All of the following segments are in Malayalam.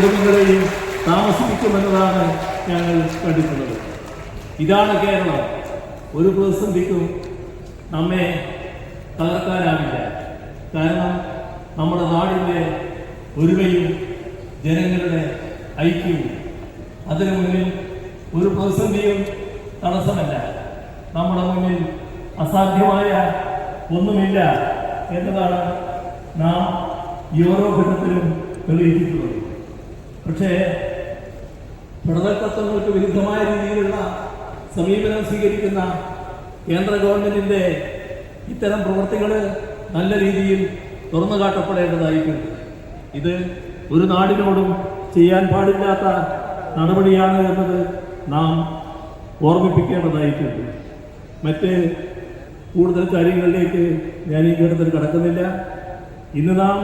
കുടുംബങ്ങളെയും താമസിപ്പിക്കുമെന്നതാണ് ഞങ്ങൾ കണ്ടിട്ടുള്ളത്. ഇതാണ് കേരളം. ഒരു പ്രതിസന്ധിക്കും നമ്മെ തകർക്കാനാവില്ല. കാരണം നമ്മുടെ നാടിന്റെ ഒരുമയും ജനങ്ങളുടെ ഐക്യവും അതിനു മുന്നിൽ ഒരു പ്രതിസന്ധിയും തടസ്സമല്ല. നമ്മുടെ മുന്നിൽ അസാധ്യമായ ഒന്നുമില്ല എന്നതാണ് നാം ഓരോ ഘട്ടത്തിലും തെളിയിച്ചിട്ടുള്ളത്. പക്ഷേ ഫെഡറൽ വിരുദ്ധമായ രീതിയിലുള്ള സമീപനം സ്വീകരിക്കുന്ന കേന്ദ്ര ഗവൺമെന്റിന്റെ ഇത്തരം പ്രവൃത്തികൾ നല്ല രീതിയിൽ തുറന്നു കാട്ടപ്പെടേണ്ടതായിട്ടുണ്ട്. ഇത് ഒരു നാടിനോടും ചെയ്യാൻ പാടില്ലാത്ത നടപടിയാണ് എന്നത് നാം ഓർമ്മിപ്പിക്കേണ്ടതായിട്ടുണ്ട്. മറ്റ് കൂടുതൽ കാര്യങ്ങളിലേക്ക് ഞാൻ ഈ ഘട്ടത്തിൽ കടക്കുന്നില്ല. ഇന്ന് നാം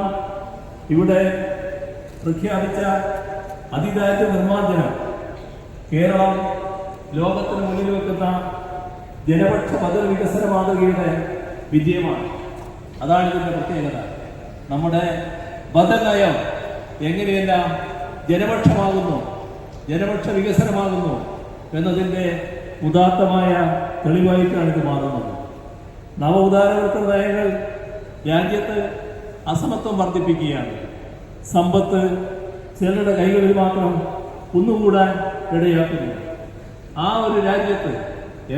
ഇവിടെ പ്രഖ്യാപിച്ച അതിദാരിദ്ര്യ നിർമ്മാർജനം. കേരളം ലോകത്തിന് മുന്നിൽ വെക്കുന്ന ജനപക്ഷ ബദൽ വികസന മാതൃകയുടെ വിജയമാണ്. അതാണ് ഇതിന്റെ പ്രത്യേകത. നമ്മുടെ ബദൽ നയം എങ്ങനെയെല്ലാം ജനപക്ഷമാകുന്നു ജനപക്ഷ വികസനമാകുന്നു എന്നതിന്റെ ഉദാത്തമായ തെളിവായിട്ടാണ് ഇത് മാറുന്നത്. നവ ഉദാരവൃത്ത നയങ്ങൾ രാജ്യത്ത് അസമത്വം വർദ്ധിപ്പിക്കുകയാണ്. സമ്പത്ത് ചിലരുടെ കൈകളിൽ മാത്രം കുന്നുകൂടാൻ ഇടയാക്കുന്നു. ആ ഒരു രാജ്യത്ത്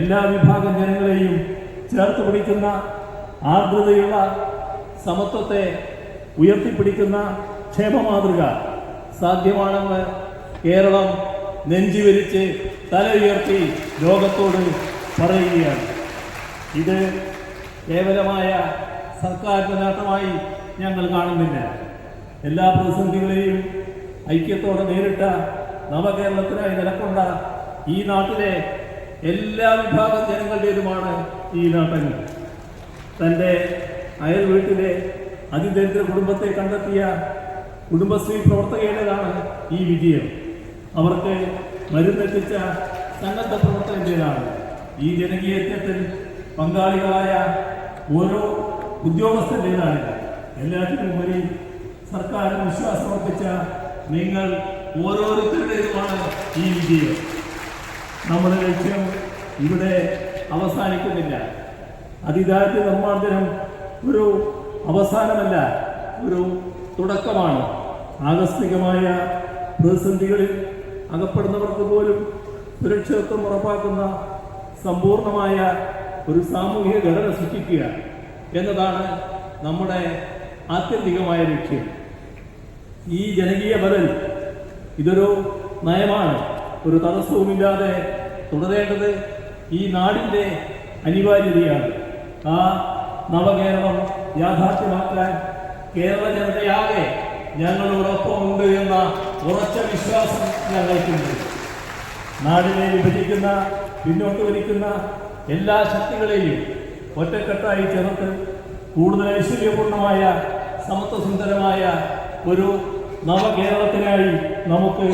എല്ലാ വിഭാഗം ജനങ്ങളെയും ചേർത്ത് പിടിക്കുന്ന ആർദ്രതയുള്ള സമത്വത്തെ ഉയർത്തിപ്പിടിക്കുന്ന ക്ഷേമമാതൃക സാധ്യമാണെന്ന് കേരളം നെഞ്ചുവരിച്ച് തല ഉയർത്തി ലോകത്തോട് പറയുകയാണ്. ഇത് കേവലമായ സർക്കാരിന്റെ നേട്ടമായി ഞങ്ങൾ കാണുന്നില്ല. എല്ലാ പ്രതിസന്ധികളെയും ഐക്യത്തോടെ നേരിട്ട നവകേരളത്തിനായി നിലക്കൊണ്ട ഈ നാട്ടിലെ എല്ലാ വിഭാഗം ജനങ്ങളുടേതുമാണ് ഈ നാട്ടങ്ങൾ തന്റെ അയൽ വീട്ടിലെ അതിദരിദ്ര കുടുംബത്തെ കണ്ടെത്തിയ കുടുംബശ്രീ പ്രവർത്തകയുടേതാണ് ഈ വിജയം. അവർക്ക് മരുന്നെത്തിച്ച സന്നദ്ധ പ്രവർത്തകന്റെതാണ് ഈ ജനകീയത്തിൽ പങ്കാളികളായ ഓരോ ഉദ്യോഗസ്ഥരുടേതാണ് എല്ലാത്തിനും ഉപരി സർക്കാരിന് വിശ്വാസമർപ്പിച്ച നിങ്ങൾ ഓരോരുത്തരുടെയുമാണ് ഈ വിജയം. നമ്മുടെ ലക്ഷ്യം ഇവിടെ അവസാനിക്കുന്നില്ല. അതിദാരിദ്ര്യ നിർമ്മാർജനം ഒരു അവസാനമല്ല ഒരു തുടക്കമാണ്. ആകസ്മികമായ പ്രതിസന്ധികളിൽ അകപ്പെടുന്നവർക്ക് പോലും സുരക്ഷിതത്വം ഉറപ്പാക്കുന്ന സമ്പൂർണമായ ഒരു സാമൂഹിക ഘടന സൃഷ്ടിക്കുക എന്നതാണ് നമ്മുടെ ആത്യന്തികമായ ലക്ഷ്യം. ഈ ജനകീയ ബദൽ ഇതൊരു നയമാണ്. ഒരു തടസ്സവുമില്ലാതെ തുടരേണ്ടത് ഈ നാടിന്റെ അനിവാര്യതയാണ്. ആ നവകേരളം യാഥാർത്ഥ്യമാക്കാൻ കേരള ജനതയാകെ ഞങ്ങളോടൊപ്പമുണ്ട് എന്ന ഉറച്ച വിശ്വാസം ഞങ്ങൾക്കുണ്ട്. നാടിനെ വിഭജിക്കുന്ന പിന്നോട്ട് വലിക്കുന്ന എല്ലാ ശക്തികളെയും ഒറ്റക്കെട്ടായി ചേർത്ത് കൂടുതൽ ഐശ്വര്യപൂർണമായ സമത്വസുന്ദരമായ ഒരു നവകേരളത്തിനായി നമുക്ക്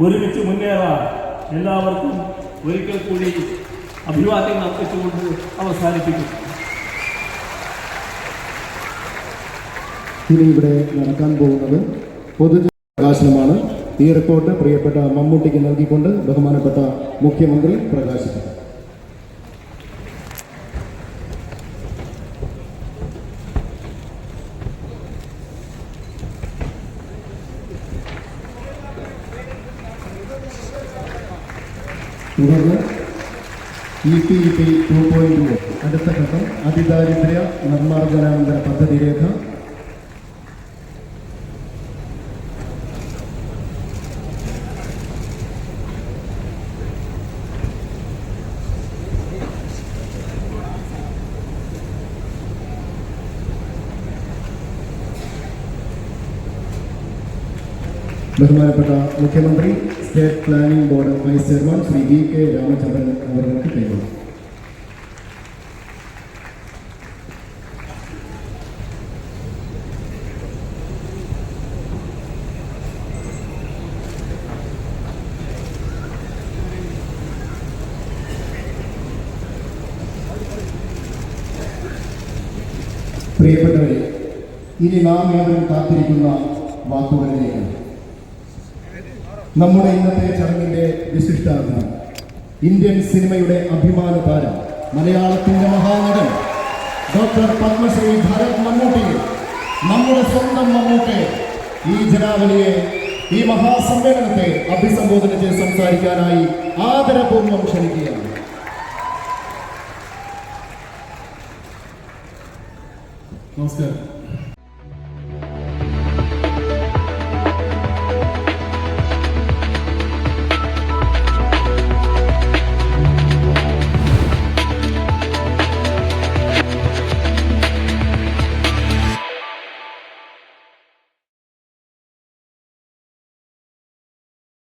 ഒരുമിച്ച് മുന്നേറാം എല്ലാവർക്കും ഒരിക്കൽ കൂടി അഭിവാദ്യം അർപ്പിച്ചുകൊണ്ട് അവസാനിപ്പിക്കും ഇനി ഇവിടെ നടക്കാൻ പോകുന്നത് പൊതുജന പ്രകാശനമാണ്. ഈ റിപ്പോർട്ട് പ്രിയപ്പെട്ട മമ്മൂട്ടിക്ക് നൽകിക്കൊണ്ട് ബഹുമാനപ്പെട്ട മുഖ്യമന്ത്രി പ്രകാശിപ്പിക്കും തുടർന്ന് E P E P two point അടുത്ത ഘട്ടം അതിദാരിദ്ര്യ നിർമ്മാർജനാനന്തര പദ്ധതി രേഖ. ബഹുമാനപ്പെട്ട മുഖ്യമന്ത്രി state planning board vice chairman Shri V K Ramachandran അവർക്ക് കൈമാറും പ്രിയപ്പെട്ടവരെ ഇനി നാം ഏവരും കാത്തിരിക്കുന്ന വാക്കുകളിലേക്ക് നമ്മുടെ ഇന്നത്തെ ചടങ്ങിന്റെ വിശിഷ്ടാർത്ഥം. ഇന്ത്യൻ സിനിമയുടെ അഭിമാന താരം മലയാളത്തിന്റെ മഹാനടൻ ഡോക്ടർ പത്മശ്രീ ഭരത് മമ്മൂട്ടി. നമ്മുടെ സ്വന്തം മമ്മൂട്ടി ഈ ജനാവലിയെ ഈ മഹാസമ്മേളനത്തെ അഭിസംബോധന ചെയ്ത് സംസാരിക്കാനായി ആദരപൂർവം ക്ഷണിക്കുകയാണ്. നമസ്കാരം.